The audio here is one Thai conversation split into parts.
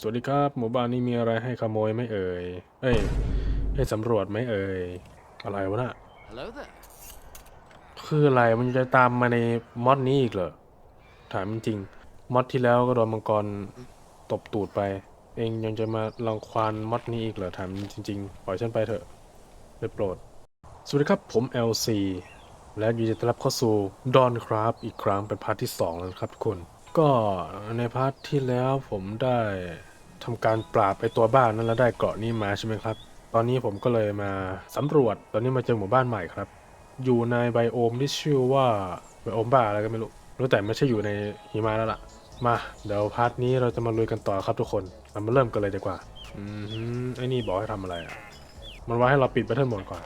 สวัสดีครับหมู่บ้านนี้มีอะไรให้ขโมยไหม่เอ่ย เอ้ยให้สำรวจไหมเอ่ย อะไรวะน่ะ Hello there. คืออะไรมันจะตามมาในมอดนี้อีกเหรอ ถามจริงๆมอดที่แล้วก็โดนมังกรตบตูดไป เองยังจะมาลังควานมอดนี้อีกเหรอ ถามจริง ๆ ปล่อยฉันไปเถอะได้โปรด สวัสดีครับผม LC และยินดีต้อนรับเข้าสู่ดอนครับอีกครั้งเป็นพาร์ทที่2แล้วนะครับทุกคน ก็ในพาร์ทที่แล้วผมได้ ทำการปราบไอตัวบ้านนั้นแล้วได้เกราะนี้มาใช่ไหมครับ ตอนนี้ผมก็เลยมาสำรวจ ตอนนี้มาเจอหมู่บ้านใหม่ครับ อยู่ในไบโอมที่ชื่อว่าไบโอมบ้าอะไรก็ไม่รู้รู้แต่ไม่ใช่อยู่ในหิมะแล้วล่ะ มาเดี๋ยวพาร์ทนี้เราจะมาลุยกันต่อครับทุกคนเรามาเริ่มกันเลยดีกว่า อืมไอ้นี่บอกให้ทำอะไรอะ มันว่าให้เราปิดแบทเทิลหมดก่อน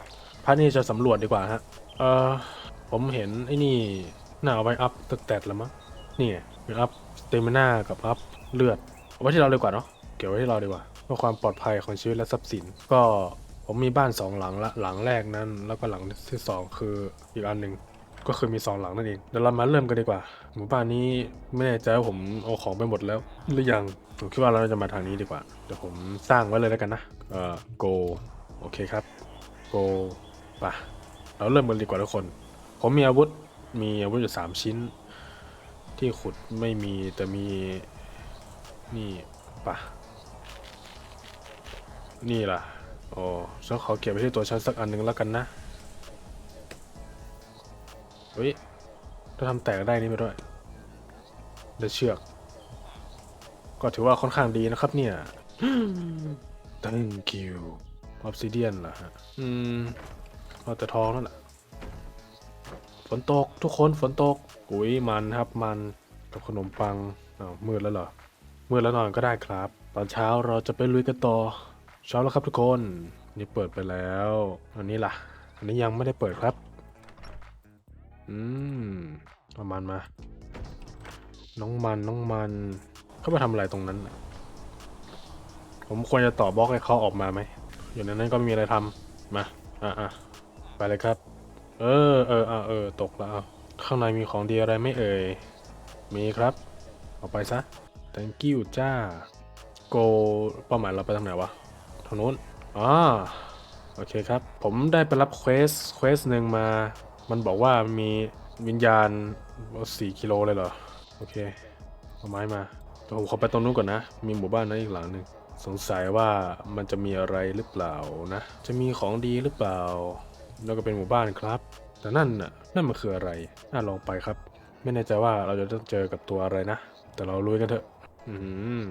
พาร์ทนี้จะสำรวจดีกว่าฮะ เออผมเห็นไอ้นี่หน่าเอาไว้อัพตึกแตดแล้วมั้งนี่ไงเป็นอัพสเตมินากับอัพเลือดเอาไว้ที่เราดีกว่าเนาะ ก็บไว้ที่เราดีกว่าเพื่อความปลอดภัยของชีวิตและทรัพย์สิน ก็ผมมีบ้านสองหลังละหลังแรกนั้น แล้วก็หลังที่สองคืออีกอันหนึ่งก็คือมีสองหลังนั่นเองเดี๋ยวเรามาเริ่มกันดีกว่า หมู่บ้านนี้ไม่แน่ใจว่าผมเอาของไปหมดแล้ว หรือยังผมคิดว่าเราจะมาทางนี้ดีกว่าเดี๋ยวผมสร้างไว้เลยแล้วกันนะเอ่อ go โอเคครับ go ป่ะเราเริ่มกันดีกว่าทุกคน ผมมีอาวุธมีอาวุธอยู่สามชิ้น ที่ขุดไม่มีแต่มีนี่ป่ะ นี่ล่ะ โอ้ฉันขอเก็บไว้ที่ตัวฉันสักอันหนึงแล้วกันนะเฮ้ยถ้าทำแตกได้นี่ไปด้วยได้เชือก ก็ถือว่าค่อนข้างดีนะครับเนี่ย thank you obsidian เหรอฮะ อืมเอาแต่ทองนั่นแหละฝนตกทุกคนฝนตกอุ้ยมันครับมันกับขนมปังอ้าวมืดแล้วเหรอมืดแล้วนอนก็ได้ครับ ตอนเช้าเราจะไปลุยกันต่อ เช้าแล้วครับทุกคนนี่เปิดไปแล้วอันนี้ล่ะ อันนี้ยังไม่ได้เปิดครับอืมเอามันมา น้องมันน้องมันเขามาทำอะไรตรงนั้นผมควรจะต่อบล็อกให้เขาออกมาไหมอยู่ในนั้นก็ไม่มีอะไรทำมาอะอะไปเลยครับ เออเอออะเออตกแล้วข้างในมีของดีอะไรไม่เอ่ยมีครับเอาไปซะ thank you จ้า go เป้าหมายเราไปทางไหนวะ ทางนู้นอ่าโอเคครับ ผมได้ไปรับเควสเควสหนึ่งมา มันบอกว่ามีวิญญาณสี่กิโลเลยเหรอ โอเคเอาไม้มาผมขอไปตรงนู้นก่อนนะ มีหมู่บ้านนั้นอีกหลังหนึ่งสงสัยว่ามันจะมีอะไรหรือเปล่านะ จะมีของดีหรือเปล่า แล้วก็เป็นหมู่บ้านครับ แต่นั่นน่ะ นั่นมันคืออะไรน่าลองไปครับ ไม่แน่ใจว่าเราจะต้องเจอกับตัวอะไรนะ แต่เราลุยกันเถอะ อืม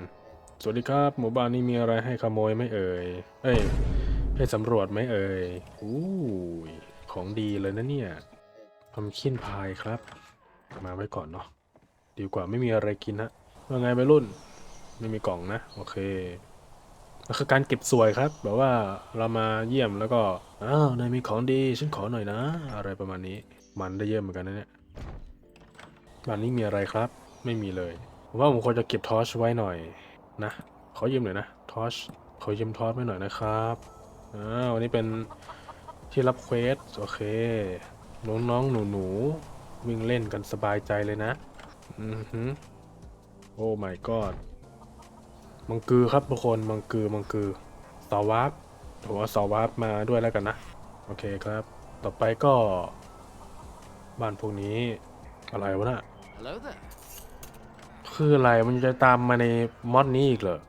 สวัสดีครับ หมู่บ้านนี้มีอะไรให้ขโมยไหม่เอ่ย เอ้ย ให้สำรวจไหมเอ่ยอู้ยของดีเลยนะเนี่ยทำขิ้นพายครับ มาไว้ก่อนเนาะ ดีกว่าไม่มีอะไรกินนะว่าไงไปรุ่น ไม่มีกล่องนะ โอเคก็คือการเก็บสวยครับ แบบว่าเรามาเยี่ยมแล้วก็ อ้าวนายมีของดี ฉันขอหน่อยนะ อะไรประมาณนี้ มันได้เยี่ยมเหมือนกันนะเนี่ยบ้านนี้มีอะไรครับ ไม่มีเลยผมว่าผมควรจะเก็บทอชไว้หน่อย นะขอยืมหน่อยนะทอชขอยืมทอชไว้หน่อยนะครับอ่าวันนี้เป็นที่รับเควสโอเค น้องๆหนูๆวิ่งเล่นกันสบายใจเลยนะอือหือโอ้ my god มังกือครับทุกคนมังกือมังกือสาวาร์ปผมเอาสาวาร์ปมาด้วยแล้วกันนะ โอเคครับ ต่อไปก็ บ้านพวกนี้อะไรวะน่ะ คืออะไรมันจะตามมาในมอดนี้อีกเหรอ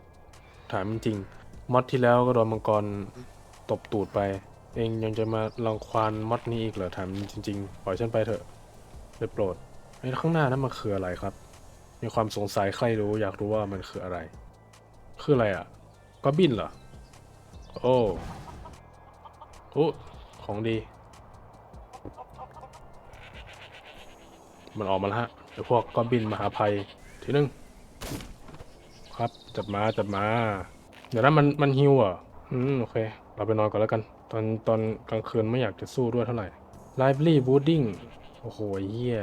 ถามจริงมอดที่แล้วก็โดนมังกรตบตูดไป เองยังจะมาลังควานมอดนี้อีกเหรอถามจริงๆปล่อยฉันไปเถอะได้โปรดไอ้ข้างหน้านั้นมันคืออะไรครับ มีความสงสัยใครรู้อยากรู้ว่ามันคืออะไร คืออะไรอะก็บินเหรอ โอ้โอ้ของดี มันออกมาแล้วฮะเดี๋ยวพวกก็บินมหาภัย ทีนึง ครับ จับมาจับมา เดี๋ยวนั้นมันมันฮิวอะอืมโอเค เราไปนอนก่อนแล้วกัน ตอนตอนกลางคืนไม่อยากจะสู้ด้วยเท่าไหร่ lively wooding โอ้โหเหี้ย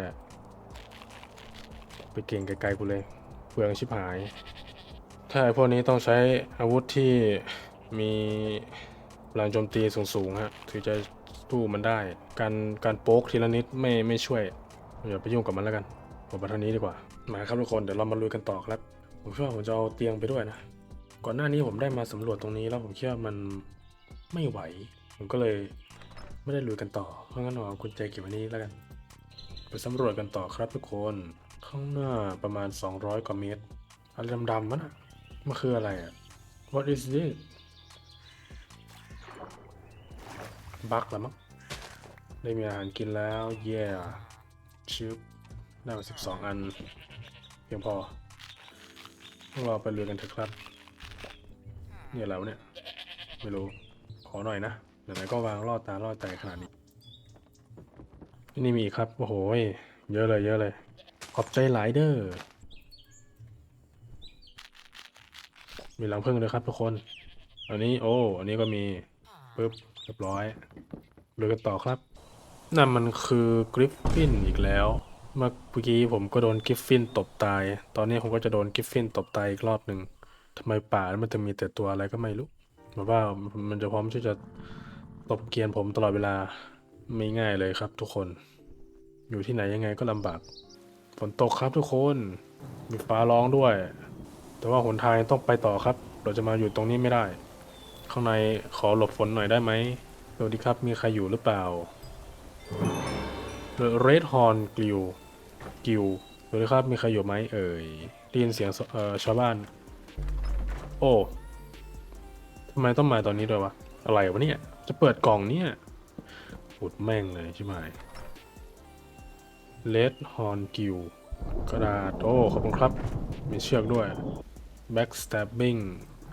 ไปเก่งไกลๆกูเลยเปลืองชิบหาย ถ้าไอ้พวกนี้ต้องใช้อาวุธที่มีพลังโจมตีสูงๆฮะถึงจะสู้มันได้ การการโป๊กทีละนิดไม่ไม่ช่วยอย่าไปยุ่งกับมันแล้วกันผมไปทางนี้ดีกว่า มาครับทุกคนเดี๋ยวเรามาลุยกันต่อครับ ผมคิดว่าผมจะเอาเตียงไปด้วยนะ ก่อนหน้านี้ผมได้มาสำรวจตรงนี้แล้วผมคิดว่ามันไม่ไหว ผมก็เลยไม่ได้ลุยกันต่อ เพราะงั้นเอากุญแจเก็บไว้นี้แล้วกัน ไปสำรวจกันต่อครับทุกคน ข้างหน้าประมาณ 200 กว่าเมตรอะไรดำๆมันอะมันคืออะไรอะ What is this บักแล้วมั้งได้มีอาหารกินแล้ว เย่ชิปได้มา12อัน พียงพอต้องรอไปเรือกันเถอะครับ เนี่ยแล้วเนี่ย ไม่รู้ ขอหน่อยนะไหนๆก็วางล่อตาล่อใจขนาดนี้นี่มีอีกครับ โอ้โห เยอะเลยเยอะเลย ขอบใจหลายเด้อ มีรังผึ้งด้วยครับทุกคน อันนี้โอ้ อันนี้ก็มีปึ๊บเรียบร้อยเรือกันต่อครับนั่นมันคือกริฟฟินอีกแล้ว เมื่อกี้ผมก็โดนกิฟฟินตบตาย ตอนนี้ผมก็จะโดนกิฟฟินตบตายอีกรอบหนึ่งทำไมป่ามันจะมีแต่ตัวอะไรก็ไม่รู้แบบว่ามันจะพร้อมที่จะตบเกียนผมตลอดเวลาไม่ง่ายเลยครับทุกคน อยู่ที่ไหนยังไงก็ลำบากฝนตกครับทุกคนมีฟ้าร้องด้วย แต่ว่าหนทางยังต้องไปต่อครับ เราจะมาอยู่ตรงนี้ไม่ได้ ข้างในขอหลบฝนหน่อยได้ไหมสวัสดีครับมีใครอยู่หรือเปล่า The Red Horn g i l กิวสวัสดีครับมีใครอยู่ไหมเอ่ยได้ยินเสียงเอ่อชาวบ้าน โอ้ทำไมต้องมาตอนนี้ด้วยวะ อะไรวะเนี่ย จะเปิดกล่องเนี่ยอุดแม่งเลยใช่ไหม Red Horn g i l กระดาษโอ้ขอบคุณครับ มีเชือกด้วย Backstabbing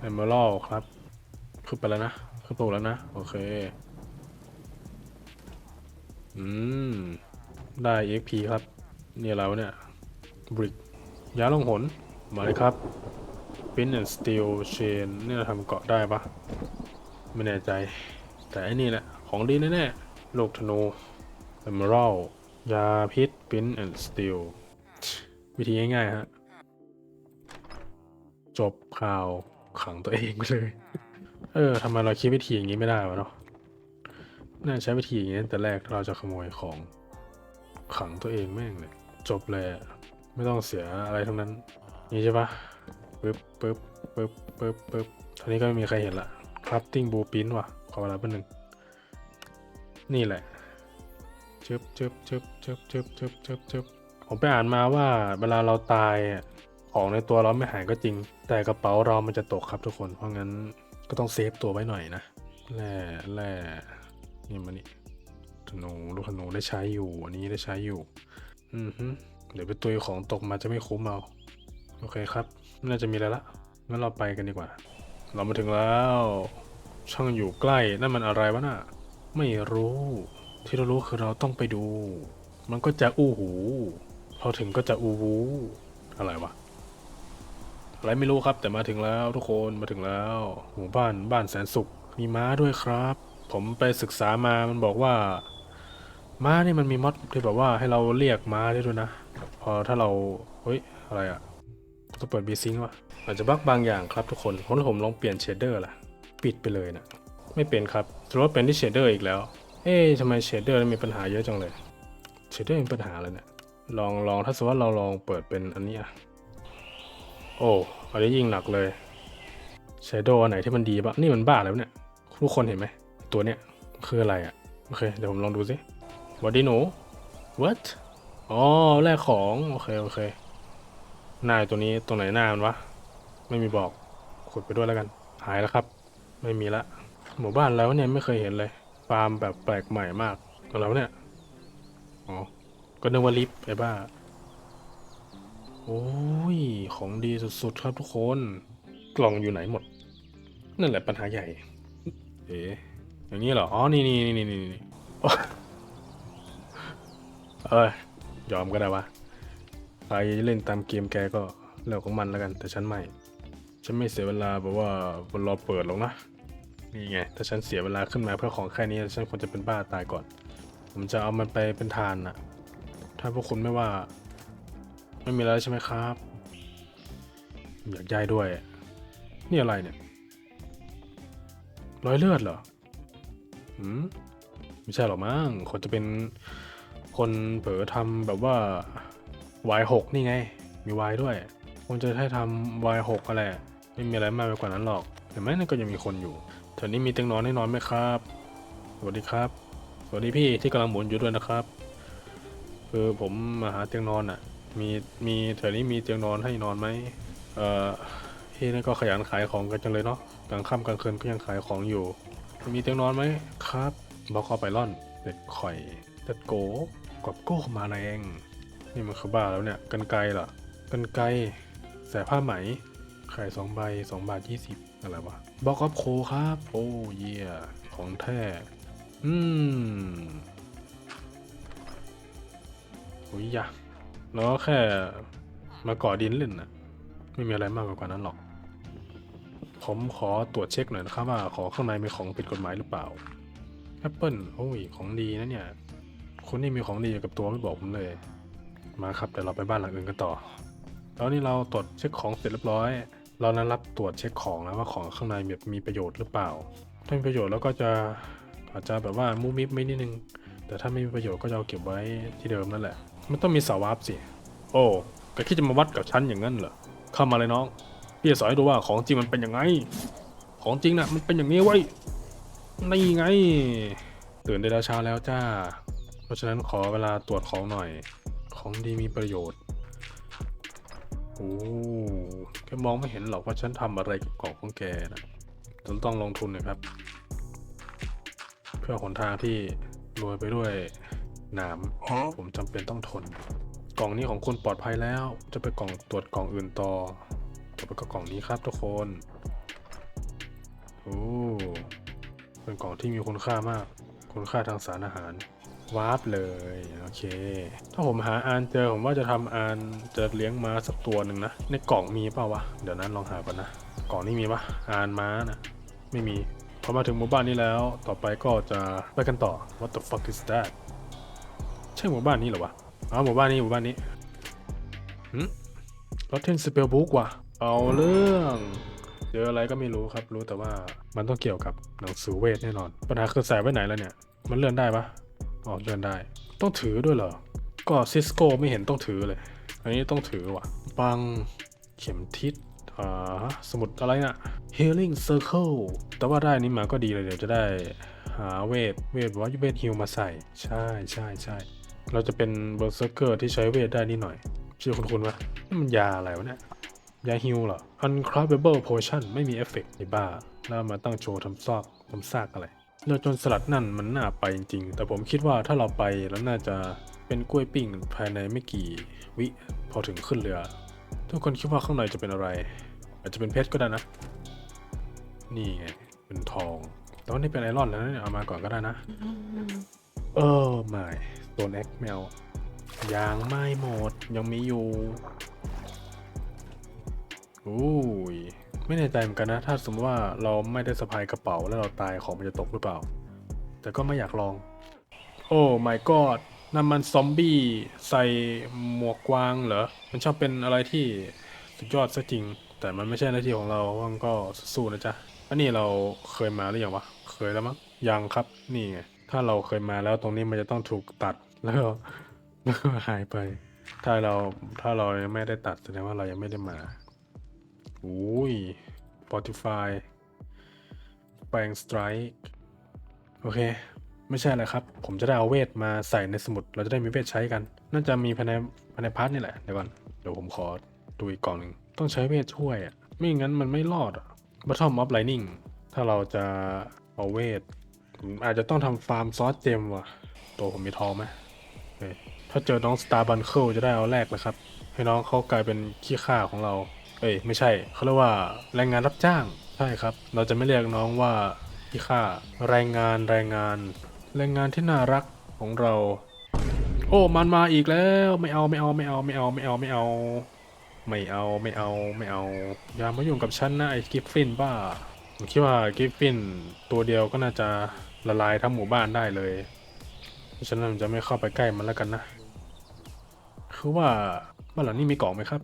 Emerald ครับ ขึ้นไปแล้วนะ ขึ้นไปแล้วนะ โอเค อืม ได้ xp ครับนี่อะไรวะเนี่ย Brick ยาลงหนมาเลยครับ Pin and Steel Chain เนี่ยทำเกาะได้ปะไม่แน่ใจ แต่อันนี้แหละ ของดีแน่ๆลูกธนู Emerald ยาพิษ Pin and Steel วิธีง่ายๆฮะ จบข่าวขังตัวเองไปเลย เออทำไมเราคิดวิธีอย่างนี้ไม่ได้วะเนาะน่าใช้วิธีอย่างนี้แต่แรกถ้าเราจะขโมยของ ขังตัวเองแม่งเลยจบเลยไม่ต้องเสียอะไรทั้งนั้น นี่ใช่ปะปึ๊บปึ๊บปึ๊บปึ๊บปึ๊บตอนนี้ก็ไม่มีใครเห็นละครับติ้งบูปินว่ะ ขอเวลาแป๊บนึง นี่แหละชึบชึบชึบชึบชึบชึบชึบชึบผมไปอ่านมาว่าเวลาเราตายอะของในตัวเราไม่หายก็จริง แต่กระเป๋าเรามันจะตกครับทุกคน เพราะงั้นก็ต้องเซฟตัวไว้หน่อยนะแร่แร่นี่มันนี่ ธนูลูกธนูได้ใช้อยู่ อันนี้ได้ใช้อยู่ อือฮึเดี๋ยวไปตุยของตกมาจะไม่คุ้มเอา โอเคครับน่าจะมีแล้วละงั้นเราไปกันดีกว่า เรามาถึงแล้ว ช่างอยู่ใกล้นั่นมันอะไรวะน่ะ ไม่รู้ ที่เรารู้คือเราต้องไปดู มันก็จะอู้หูพอถึงก็จะอู้หูอะไรวะอะไรไม่รู้ครับแต่มาถึงแล้วทุกคนมาถึงแล้วหมู่บ้านบ้านแสนสุขมีม้าด้วยครับ ผมไปศึกษามามันบอกว่า ม้านี่มันมีมอดที่แบบว่าให้เราเรียกม้าได้ด้วยนะ พอถ้าเราเฮ้ยอะไรอะ่ะต้องเปิดบีซิงวะอาจจะบั๊กบางอย่างครับทุกคนเพราะผมลองเปลี่ยนเชดเดอร์ล่ะ ปิดไปเลยนะไม่เป็นครับถือว่าเป็นที่เชดเดอร์อีกแล้ว เอ๊ะทำไมเชดเดอร์มีปัญหาเยอะจังเลยเชดเดอร์มีปัญหาอะไรเนี่ยลองลองถ้าสมมติว่าเราลองเปิดเป็นอันนี้อะโอ้อันนี้ยิ่งหนักเลยชโดว์อันไหนที่มันดีบ้างนี่มันบ้าแล้วเนี่ยทุกคนเห็นไหมตัวเนี้ยคืออะไรอะ่ะโอเคเดี๋ยวผมลองดูสิ วัดดีหนู what อ๋อแลกของ โอเค โอเคหน้าตัวนี้ตรงไหนหน้ามันวะ ไม่มีบอกขุดไปด้วยแล้วกัน หายแล้วครับ ไม่มีละ หมู่บ้านแล้วเนี่ยไม่เคยเห็นเลยฟาร์มแบบแปลกใหม่มากแล้วเนี่ยอ๋อก็นึกว่าลิฟต์ไอ้บ้า โอ้ย ของดีสุดๆครับทุกคน กล่องอยู่ไหนหมด นั่นแหละปัญหาใหญ่ เอ๋อย่างนี้เหรอ อ๋อ นี่นี่นี่นี่ นี่โอ๊ยเอ้ยยอมก็ได้วะใครเล่นตามเกมแกก็เรื่องของมันแล้วกัน แต่ฉันไม่ ฉันไม่เสียเวลาแบบว่าบนรอเปิดหรอกนะ นี่ไง ถ้าฉันเสียเวลาขึ้นมาเพื่อของแค่นี้ ฉันควรจะเป็นบ้าตายก่อน ผมจะเอามันไปเป็นทานนะถ้าพวกคุณไม่ว่า ไม่มีแล้วใช่ไหมครับ อยากย้ายด้วย นี่อะไรเนี่ย รอยเลือดเหรอ หืม ไม่ใช่หรอกมั้งคนจะเป็น คนเผลอทำแบบว่าวายหกนี่ไง มีวายด้วยคนจะให้ทำวายหกอะไรไม่มีอะไรมากไปกว่านั้นหรอกเห็นไหมนั่นก็ยังมีคนอยู่แถวนี้มีเตียงนอนให้นอนไหมครับ สวัสดีครับ สวัสดีพี่ที่กำลังหมุนอยู่ด้วยนะครับ คือผมมาหาเตียงนอนอะ มีมีแถวนี้มีเตียงนอนให้นอนไหมเอ่อพี่นี่ก็ขยันขายของกันจังเลยเนาะกลางค่ำกลางคืนก็ยังขายของอยู่ มีเตียงนอนไหมครับบอกเอาไปร่อนเป็ดข่อยเป็ดโก กบโก้มาแรงนี่มันคือบ้าแล้วเนี่ยกันไกลเหรอกันไกลแสผ้าไหมขายสองใบสองบาทยี่สิบอะไรวะบ็อกอัพโคครับ โอ้เยี่ยของแท้ อืมโอ้ยยะแล้วแค่มาก่อดินเล่นนะไม่มีอะไรมากกว่านั้นหรอก ผมขอตรวจเช็คหน่อยนะครับว่า ขอข้างในมีของผิดกฎหมายหรือเปล่าแอปเปิลโอ้ย ของดีนะเนี่ย คุณนี่มีของดีอยู่กับตัวไม่บอกผมเลย มาครับเดี๋ยวเราไปบ้านหลังอื่นกันต่อตอนนี้เราตรวจเช็คของเสร็จเรียบร้อย เรานั้นรับตรวจเช็คของแล้วว่าของข้างในแบบมีประโยชน์หรือเปล่า ถ้ามีประโยชน์แล้วก็จะอาจจะแบบว่ามูมิฟไม่นิดนึง แต่ถ้าไม่มีประโยชน์ก็จะเอาเก็บไว้ที่เดิมนั่นแหละ มันต้องมีสาวาร์ปสิ โอ้แกคิดจะมาวัดกับฉันอย่างนั้นเหรอ เข้ามาเลยน้อง พี่จะสอนให้ดูว่าของจริงมันเป็นยังไง ของจริงน่ะมันเป็นอย่างนี้ไว้ นี่ไง ตื่นได้แล้วเช้าแล้วจ้า เพราะฉะนั้นขอเวลาตรวจของหน่อย ของดีมีประโยชน์ โอ้แกมองไม่เห็นหรอกว่าฉันทำอะไรกับของของแกนะจนต้องลงทุนนะครับ เพื่อหนทางที่โรยไปด้วยหนามผมจำเป็นต้องทน กล่องนี้ของคุณปลอดภัยแล้ว จะไปกล่องตรวจกล่องอื่นต่อต่อไปก็กล่องนี้ครับทุกคนโอ้เป็นกล่องที่มีคุณค่ามาก คุณค่าทางสารอาหาร วาร์ปเลย โอเค ถ้าผมหาอานเจอผมว่าจะทำอานจะเลี้ยงม้าสักตัวหนึ่งนะ ในกล่องมีเปล่าวะ เดี๋ยวนั้นลองหาก่อนนะ กล่องนี้มีปะอานม้านะไม่มี พอมาถึงหมู่บ้านนี้แล้ว ต่อไปก็จะไปกันต่อ What the fuck is that ใช่หมู่บ้านนี้เหรอวะอ๋อหมู่บ้านนี้หมู่บ้านนี้หืมลอตเทนสเปลบุ๊กว่ะ เอาเรื่องเจออะไรก็ไม่รู้ครับ รู้แต่ว่ามันต้องเกี่ยวกับหนังสือเวทแน่นอน ปัญหาคือใส่ไว้ไหนแล้วเนี่ย มันเลื่อนได้ปะ อ๋อเลื่อนได้ ต้องถือด้วยเหรอ ก็ซิสโก้ไม่เห็นต้องถือเลย อันนี้ต้องถือว่ะบัง เข็มทิศอ่าสมุดอะไรน่ะ Healing Circle แต่ว่าได้นี้มาก็ดีเลยเดี๋ยวจะได้หาเวท เวทว่าเวทฮิลมาใส่ ใช่ใช่ใช่ เราจะเป็นเบอร์เซอร์เกอร์ที่ใช้เวทได้นิดหน่อย ชื่อคุณคุณวะนี่มันยาอะไรวะเนี่ย ยาฮิลเหรอ Uncraftable Potion ไม่มีเอฟเฟกต์ในบ้าแล้วมาตั้งโชว์ทำซอกทำซากอะไร เลือดจนสลัดนั่นมันน่าไปจริงๆ แต่ผมคิดว่าถ้าเราไปแล้วน่าจะเป็นกล้วยปิ้งภายในไม่กี่วิพอถึงขึ้นเรือ ทุกคนคิดว่าข้างในจะเป็นอะไร อาจจะเป็นเพชรก็ได้นะ นี่ไง เป็นทอง แต่ว่านี่เป็นไอรอนแล้วนะเนี่ยเอามาก่อนก็ได้นะ เออไม่โดนแอคแมวยังไม่หมดยังมีอยู่อุ้ย ไม่แน่ใจเหมือนกันนะ ถ้าสมมติว่าเราไม่ได้สะพายกระเป๋าแล้วเราตายของมันจะตกหรือเปล่า แต่ก็ไม่อยากลอง โอ้ my god นั่นมันซอมบี้ใส่หมวกกวางเหรอ มันชอบเป็นอะไรที่สุดยอดซะจริง แต่มันไม่ใช่หน้าที่ของเราว่ามันก็สู้นะจ๊ะอันนี้เราเคยมาหรือยังวะ เคยแล้วมั้ง ยังครับ นี่ไง ถ้าเราเคยมาแล้วตรงนี้มันจะต้องถูกตัดแล้วก็แล้วก็หายไป ถ้าเราถ้าเรายังไม่ได้ตัดแสดงว่าเรายังไม่ได้มา อุ้ย Spotify แปลง Strike โอเค ไม่ใช่อะไรครับ ผมจะได้เอาเวทมาใส่ในสมุด เราจะได้มีเวทใช้กัน น่าจะมีภายในภายในพาร์ทนี่แหละ เดี๋ยวก่อน เดี๋ยวผมขอดูอีกกล่องหนึ่ง ต้องใช้เวทช่วยอะ ไม่งั้นมันไม่รอดอะ Bottom of Lightning ถ้าเราจะเอาเวทอาจจะต้องทำฟาร์มซอสเจมว่ะ ตัวผมมีทองไหมถ้าเจอน้อง Star b u n c l e จะได้เอาแรกเลยครับ ให้น้องเขากลายเป็นขี้ข้าของเรา เอ้ยไม่ใช่เขาเรียกว่าแรงงานรับจ้างใช่ครับ เราจะไม่เรียกน้องว่าขี้ข้าแรงงานแรงงาน แรงงานที่น่ารักของเรา โอ้มันมาอีกแล้วไม่เอาไม่เอาไม่เอาไม่เอาไม่เอาไม่เอา ไม่เอาไม่เอาไม่เอาอย่ามายุ่งกับฉันนะไอ้กิฟฟินบ้าผมคิดว่ากิฟฟินตัวเดียวก็น่าจะละลายทั้งหมู่บ้านได้เลยเพราะฉะนั้นจะไม่เข้าไปใกล้มันแล้วกันนะ คือว่าบ้านหลังนี้มีกล่องไหมครับ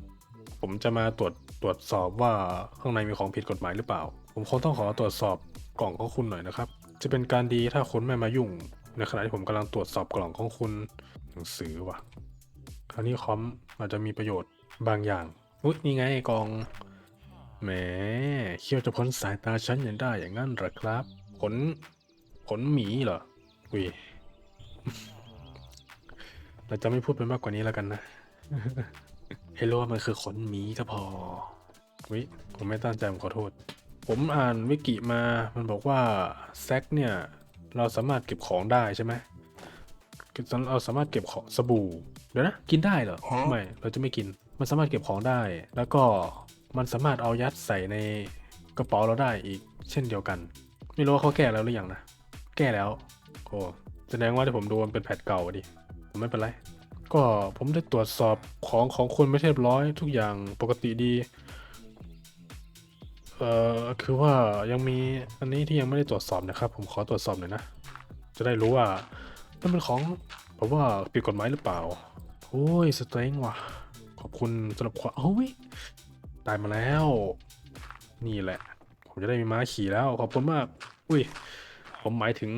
ผมจะมาตรวจตรวจสอบว่าข้างในมีของผิดกฎหมายหรือเปล่า ผมคงต้องขอตรวจสอบกล่องของคุณหน่อยนะครับ จะเป็นการดีถ้าคุณไม่มายุ่ง ในขณะที่ผมกำลังตรวจสอบกล่องของคุณหนังสือว่ะ คราวนี้คอมอาจจะมีประโยชน์บางอย่างอุ๊ยนี่ไงกล่องแหมเคี้ยวจะพ้นสายตาฉันยังได้อย่างนั้นเหรอครับขนขนหมีเหรออุยเราจะไม่พูดไปมากกว่านี้แล้วกันนะ ให้รู้ว่ามันคือขนหมีก็พอวิผมไม่ตั้งใจผมขอโทษ ผมอ่านวิกิมามันบอกว่าแซกเนี่ยเราสามารถเก็บของได้ใช่ไหมเราสามารถเก็บของสบู่เดี๋ยวนะกินได้เหรอไม่เราจะไม่กิน มันสามารถเก็บของได้ แล้วก็มันสามารถเอายัดใส่ในกระเป๋าเราได้อีก เช่นเดียวกัน ไม่รู้ว่าเขาแก้แล้วหรือยังนะแก้แล้วโอ้แสดงว่าที่ผมดูมันเป็นแพทเก่าอะดิผมไม่เป็นไร ก็ผมได้ตรวจสอบของของคุณไม่เรียบร้อยทุกอย่างปกติดี เอ่อคือว่ายังมีอันนี้ที่ยังไม่ได้ตรวจสอบนะครับ ผมขอตรวจสอบหน่อยนะ จะได้รู้ว่ามันเป็นของผมว่าผิดกฎหมายหรือเปล่า โอ้ยสเตรงว่ะ ขอบคุณสำหรับความโอ้ยได้มาแล้ว นี่แหละ ผมจะได้มีม้าขี่แล้ว ขอบคุณมาก อุ้ย ผมหมายถึง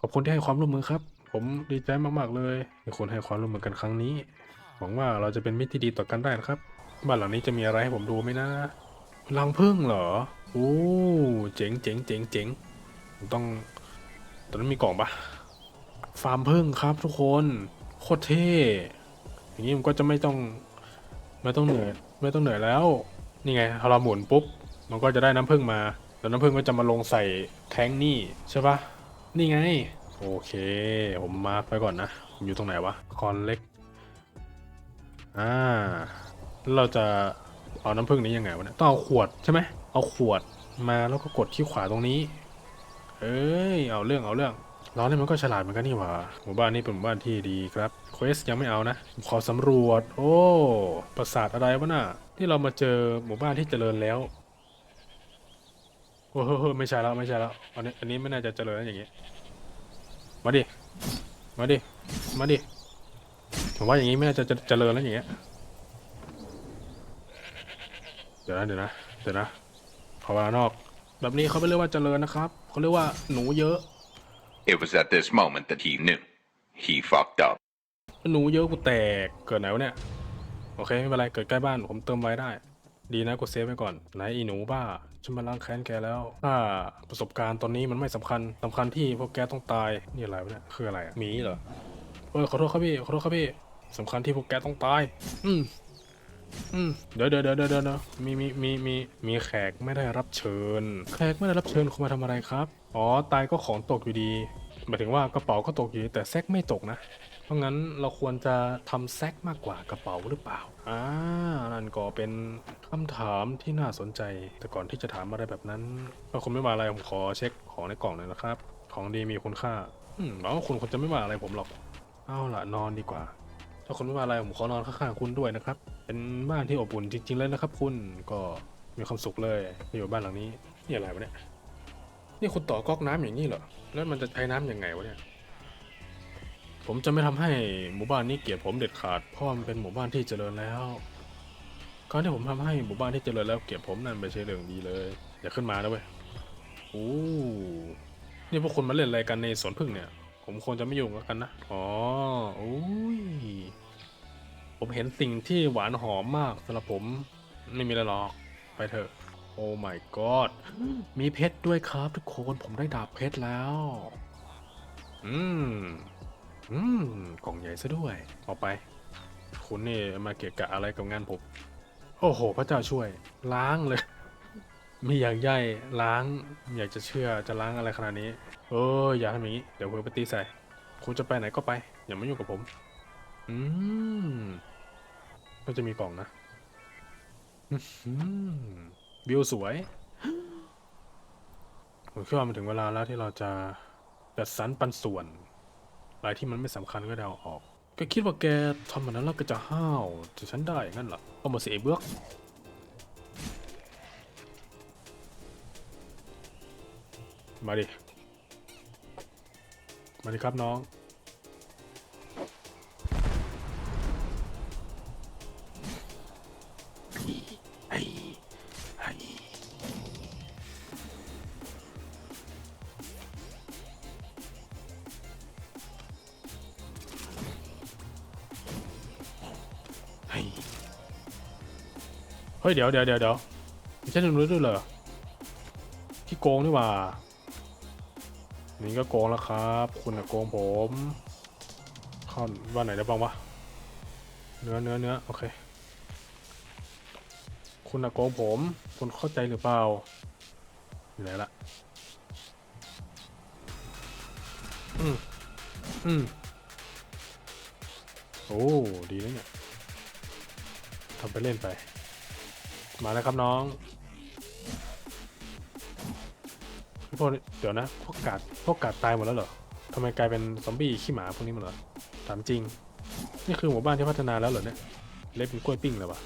ขอบคุณที่ให้ความร่วมมือครับ ผมดีใจมากๆเลยที่คุณให้ความร่วมมือกันครั้งนี้ หวังว่าเราจะเป็นมิตรที่ดีต่อกันได้นะครับ บ้านหลังนี้จะมีอะไรให้ผมดูไหมนะรังพึ่งเหรอโอ้เจ๋งเจ๋งเจ๋งเจ๋งผมต้องตอนนั้นมีกล่องปะฟาร์มพึ่งครับทุกคนโคตรเท่อย่างนี้มันก็จะไม่ต้องไม่ต้องเหนื่อยไม่ต้องเหนื่อยแล้วนี่ไงพอเราหมุนปุ๊บมันก็จะได้น้ำผึ้งมา แล้วน้ำผึ้งก็จะมาลงใส่แทงนี่ใช่ปะนี่ไง โอเค ผมมาร์คไปก่อนนะ ผมอยู่ตรงไหนวะ คอนเล็ก อ่า เราจะเอาน้ำผึ้งนี้ยังไงวะเนี่ยต้องเอาขวดใช่ไหม เอาขวดมาแล้วก็กดที่ขวาตรงนี้ เอ้ย เอาเรื่องเอาเรื่องราเนี่มันก็ฉลาดเหมือนกันนี่หว่า หมู่บ้านนี้เป็นหมู่บ้านที่ดีครับ เควสยังไม่เอานะ ขอสำรวจ โอ้ ปราสาทอะไรวะน่ะ ที่เรามาเจอหมู่บ้านที่เจริญแล้ว โอ้โหไม่ใช่แล้วไม่ใช่แล้ว อันนี้อันนี้ไม่น่าจะเจริญอย่างงี้ มาดิ มาดิ มาดิ ผมว่าอย่างนี้ไม่น่าจะเจริญแล้วอย่างเงี้ย เดี๋ยวนะเดี๋ยวนะเดี๋ยวนะขอเวลานอก แบบนี้เขาไม่เรียกว่าเจริญนะครับ เขาเรียกว่าหนูเยอะ It was at this moment that he knew. He fucked up. หนูเยอะกูแตก เกิดไหนวะเนี่ย โอเค ไม่เป็นไร เกิดใกล้บ้านผมเติมไว้ได้ ดีนะกูเซฟไว้ก่อนไหนอีหนูบ้า ฉันมาล้างแค้นแกแล้วถ้าประสบการณ์ตอนนี้มันไม่สำคัญสำคัญที่พวกแกต้องตายนี่อะไรวะเนี่ยคืออะไรอะหมีเหรอเอ้ยขอโทษครับพี่ขอโทษครับพี่สำคัญที่พวกแกต้องตาย อืมอืมเดี๋ยวเดี๋ยวเดี๋ยวเดี๋ยวเดี๋ยวมีมีมีมีมีแขกไม่ได้รับเชิญ แขกไม่ได้รับเชิญคุณมาทำอะไรครับ อ๋อตายก็ของตกอยู่ดีหมายถึงว่ากระเป๋าก็ตกอยู่แต่แซกไม่ตกนะ เพราะงั้นเราควรจะทำแซกมากกว่ากระเป๋าหรือเปล่า อ่า นั่นก็เป็นคำถามที่น่าสนใจ แต่ก่อนที่จะถามอะไรแบบนั้นถ้าคุณไม่มาอะไรผมขอเช็คของในกล่องหน่อยนะครับ ของดีมีคุณค่า อืมหวังว่าคุณคงจะไม่มาอะไรผมหรอก เอาล่ะนอนดีกว่า ถ้าคุณไม่มาอะไรผมขอนอนข้างๆคุณด้วยนะครับ เป็นบ้านที่อบอุ่นจริงๆเลยนะครับ คุณ ก็มีความสุขเลยที่อยู่บ้านหลังนี้ นี่อะไรวะเนี่ย นี่คุณต่อก๊อกน้ำอย่างนี้เหรอ แล้วมันจะใช้น้ำยังไงวะเนี่ย ผมจะไม่ทำให้หมู่บ้านนี้เกลียดผมเด็ดขาดเพราะมันเป็นหมู่บ้านที่เจริญแล้วการที่ผมทำให้หมู่บ้านที่เจริญแล้วเกลียดผมนั่นไม่ใช่เรื่องดีเลย อย่าขึ้นมานะเว้ยโอ้นี่พวกคุณมาเล่นอะไรกันในสวนพึ่งเนี่ย ผมควรจะไม่ยุ่งกับกันนะอ๋อโอ้ยผมเห็นสิ่งที่หวานหอมมากสำหรับผมไม่มีอะไรหรอกไปเถอะโอ้ my god มีเพชรด้วยครับทุกคนผมได้ดาบเพชรแล้ว อืม อืมกล่องใหญ่ซะด้วยเอาไป คุณนี่มาเกะกะอะไรกับงานผม โอ้โห พระเจ้าช่วย ล้างเลย มีอย่างใหญ่ล้าง อยากจะเชื่อจะล้างอะไรขนาดนี้ เอออย่าทำอย่างนี้ เดี๋ยวผมไปตีใส่ คุณจะไปไหนก็ไป อย่ามายุ่งกับผม อืมก็จะมีกล่องนะอื้อหือวิวสวย ผมคิดว่ามันถึงเวลาแล้วที่เราจะจัดสรรปันส่วน อะไรที่มันไม่สำคัญก็เดาออก ก็คิดว่าแกทำแบบนั้นแล้วก็จะห้าวจะฉันได้งั้นหรอเอามาเสียเบือกมาดิ มาดิครับน้อง ฮ้ยเดี๋ยวเดี๋ยวเดี๋ยวเดี๋ยวใช่หนูด้วยเหรอที่โกงนี่ว่านี่ก็โกงแล้วครับ คุณอะโกงผมเข้าว่าไหนได้บ้างวะเนื้อเนื้อเนื้อโอเค คุณอะโกงผม คุณเข้าใจหรือเปล่าอยู่ไหนละอืมอืมโอ้ดีแล้วเนี่ยทำไปเล่นไป มาแล้วครับน้องพวกเดี๋ยวนะ พวกกาดพวกกาดตายหมดแล้วเหรอทำไมกลายเป็นซอมบี้ขี้หมาพวกนี้หมดเหรอถามจริง นี่คือหมู่บ้านที่พัฒนาแล้วเหรอเนี่ยเล็บเป็นกล้วยปิ้งเลยวะ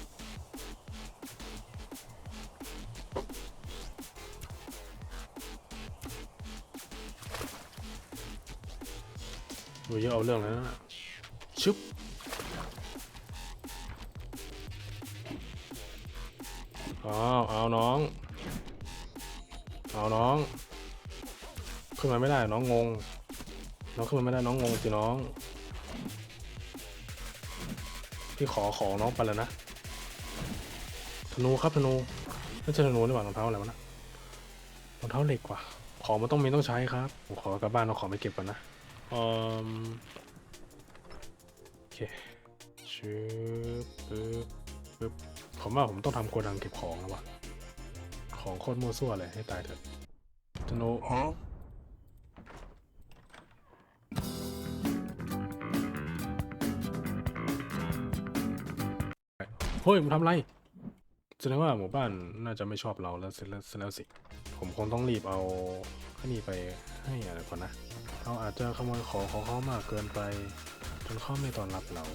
ดูเยอะเอาเรื่องแล้วนะ อ้าวเอาน้อง เอาน้อง ขึ้นมาไม่ได้น้องงง น้องขึ้นมาไม่ได้น้องงงสิน้อง พี่ขอของน้องไปแล้วนะ ธนูครับธนูไม่ใช่ธนูนี่หว่ารองเท้าอะไรวะนะรองเท้าเหล็กว่ะ ของมันต้องมีต้องใช้ครับ ผมขอกลับบ้านเอาของไปเก็บก่อนนะอืมโอเคชืบปึ๊บปึ๊บ ผมว่าผมต้องทำโกดังเก็บของแล้ววะของโคตรมั่วซั่วเลยให้ตายเถอะธนูเฮ้ยผมทำไรแสดงว่าหมู่บ้านน่าจะไม่ชอบเราแล้วเสร็จแล้วแล้วสิ ผมคงต้องรีบเอาข้านี่ไปให้อะไรก่อนนะ เราอาจจะขโมยของของเขามากเกินไป จนเขาไม่ต้อนรับเรา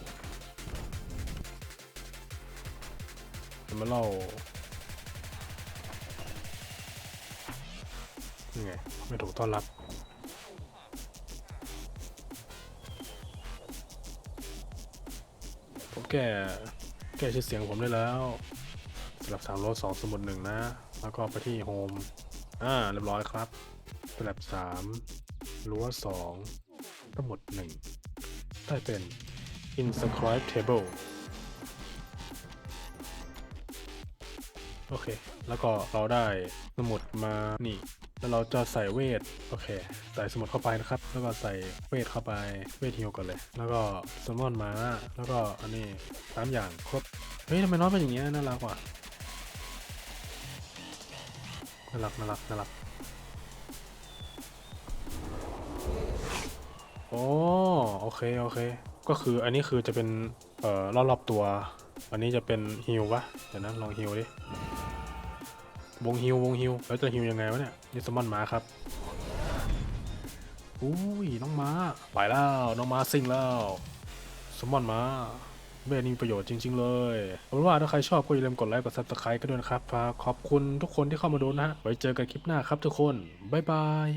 มาเล่านี่ไงไม่ถูกต้อนรับผมแก้แก้ชื่อเสียงผมได้แล้วสลับสามรถสองสมุดหนึ่งนะ แล้วก็ไปที่โฮมอ่าเรียบร้อยครับสลับสามรั้วสองทั้งหมดหนึ่งได้เป็น inscribe table โอเค แล้วก็เราได้สมุดมานี่ แล้วเราจะใส่เวท โอเค ใส่สมุดเข้าไปนะครับ แล้วก็ใส่เวทเข้าไป เวทฮิวก่อนเลย แล้วก็สมอนมา แล้วก็อันนี้สามอย่างครบ เฮ้ยทำไมน้องเป็นอย่างเงี้ยน่ารักว่ะน่ารักน่ารักน่ารัก โอ้โอเค โอเค ก็คืออันนี้คือจะเป็น เอ่อ รอบๆตัว อันนี้จะเป็นฮิวปะเดี๋ยวนะลองฮิวดิ วงฮิววงฮิวแล้วจะฮิวยังไงวะเนี่ยนี่สมอนมาครับอุ้ยน้องม้าไปแล้วน้องม้าซิ่งแล้วสมอนมาเบนี่มีประโยชน์จริง ๆ เลยเอาเป็นว่าถ้าใครชอบก็อย่าลืมกดไลค์กดซับสไครต์กันด้วยนะครับขอบคุณทุกคนที่เข้ามาดูนะฮะไว้เจอกันคลิปหน้าครับทุกคนบ๊ายบาย